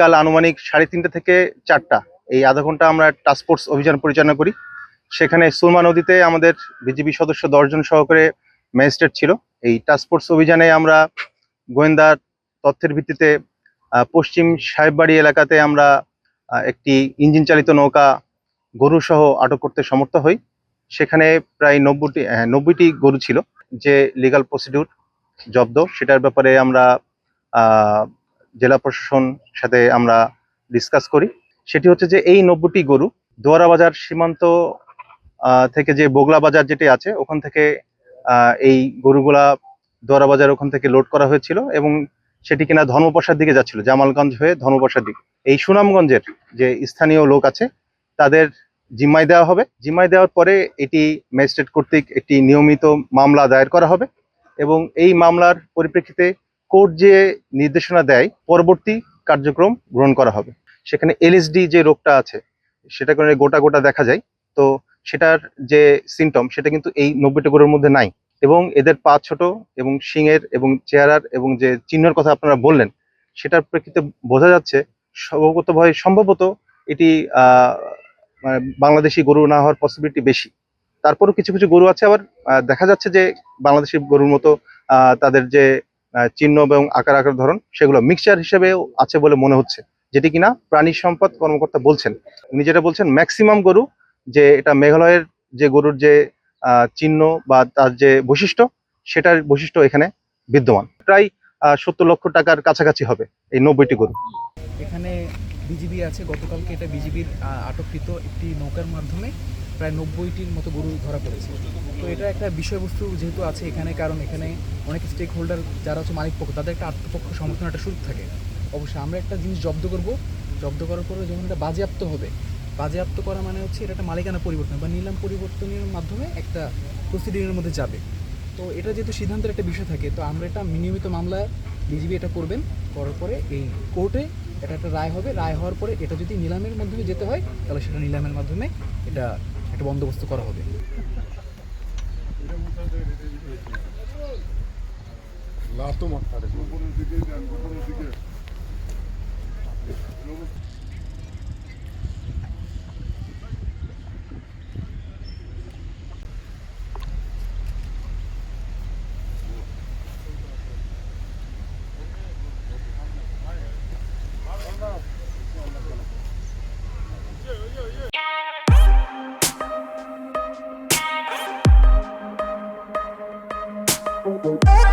কাল আনুমানিক সাড়ে তিনটে থেকে চারটা এই আধা ঘণ্টা আমরা টাস্ক ফোর্স অভিযান পরিচালনা করি। সেখানে সুরমা নদীতে আমাদের বিজিবি সদস্য দশজন সহকারে ম্যাজিস্ট্রেট ছিল। এই টাস্ক ফোর্স অভিযানে আমরা গোয়েন্দা তথ্যের ভিত্তিতে পশ্চিম সাহেববাড়ি এলাকাতে আমরা একটি ইঞ্জিন চালিত নৌকা গরু সহ আটক করতে সমর্থ হই। সেখানে প্রায় নব্বইটি হ্যাঁ, নব্বইটি গরু ছিল। যে লিগাল প্রসিডিউর জব্দ সেটার ব্যাপারে আমরা জেলা প্রশাসন সাথে আমরা ডিসকাস করি। সেটি হচ্ছে যে এই নব্বইটি গরু দোয়ারা বাজার সীমান্ত থেকে যে বগলা বাজার যেটি আছে, ওখান থেকে এই গরুগুলা দোয়ারা বাজার ওখান থেকে লোড করা হয়েছিল এবং সেটি কিনা ধর্মপ্রসাদ দিকে যাচ্ছিল, জামালগঞ্জ হয়ে ধর্মপ্রসাদ দিকে। এই সুনামগঞ্জের যে স্থানীয় লোক আছে, তাদের জিম্মায় দেওয়া হবে। জিম্মায় দেওয়ার পরে এটি ম্যাজিস্ট্রেট কর্তৃক একটি নিয়মিত মামলা দায়ের করা হবে এবং এই মামলার পরিপ্রেক্ষিতে কোর্ট যে নির্দেশনা দেয়, পরবর্তী কার্যক্রম গ্রহণ করা হবে। সেখানে এলএসডি যে রোগটা আছে, সেটা করে গোটা গোটা দেখা যায়। তো সেটার যে সিমটম সেটা কিন্তু এই নব্বইটা গরুর মধ্যে নাই। এবং এদের পা ছোট এবং শিংয়ের এবং চেহারার এবং যে চিহ্নের কথা আপনারা বললেন, সেটার প্রেক্ষিতে বোঝা যাচ্ছে সম্ভবতভাবে সম্ভবত এটি মানে বাংলাদেশি গরু না হওয়ার পসিবিলিটি বেশি। তারপরও কিছু কিছু গরু আছে, আবার দেখা যাচ্ছে যে বাংলাদেশি গরুর মতো তাদের যে চিহ্ন এবং আকার আকার ধরন, সেগুলো মিক্সচার হিসেবেও আছে বলে মনে হচ্ছে, যেটি কিনা প্রাণী সম্পদ কর্মকর্তা বলছেন। উনি যেটা বলছেন ম্যাক্সিমাম গরু, যে এটা মেঘালয়ের যে গরুর যে চিহ্ন বা তার যে বৈশিষ্ট্য, সেটার বৈশিষ্ট্য এখানে বিদ্যমান। প্রায় সত্তর লক্ষ টাকার কাছাকাছি হবে এই নব্বইটি গরু। এখানে বিজিবি আছে, গতকালকে এটা বিজিবির আটককৃত একটি নৌকার মাধ্যমে। প্রায় নব্বইটির মতো গরু ধরা পড়েছে। তো এটা একটা বিষয়বস্তু যেহেতু আছে এখানে, কারণ এখানে অনেক স্টেক হোল্ডার যারা হচ্ছে মালিক পক্ষ তাদের একটা আত্মপক্ষ সমর্থন একটা সুযোগ থাকে। অবশ্যই আমরা একটা জিনিস জব্দ করব। জব্দ করার পরে যখন এটা বাজেয়াপ্ত হবে, বাজেয়াপ্ত করা মানে হচ্ছে এটা একটা মালিকানা পরিবর্তন বা নিলাম পরিবর্তনের মাধ্যমে একটা প্রসিডিংয়ের মধ্যে যাবে। তো এটা যেহেতু সিদ্ধান্তের একটা বিষয় থাকে, তো আমরা এটা নিয়মিত মামলা বিজিবি এটা করবেন, করার পরে এই কোর্টে এটা একটা রায় হবে। রায় হওয়ার পরে এটা যদি নিলামের মাধ্যমে যেতে হয়, তাহলে সেটা নিলামের মাধ্যমে এটা একটা বন্দোবস্ত করা হবে Lato matar. Oh.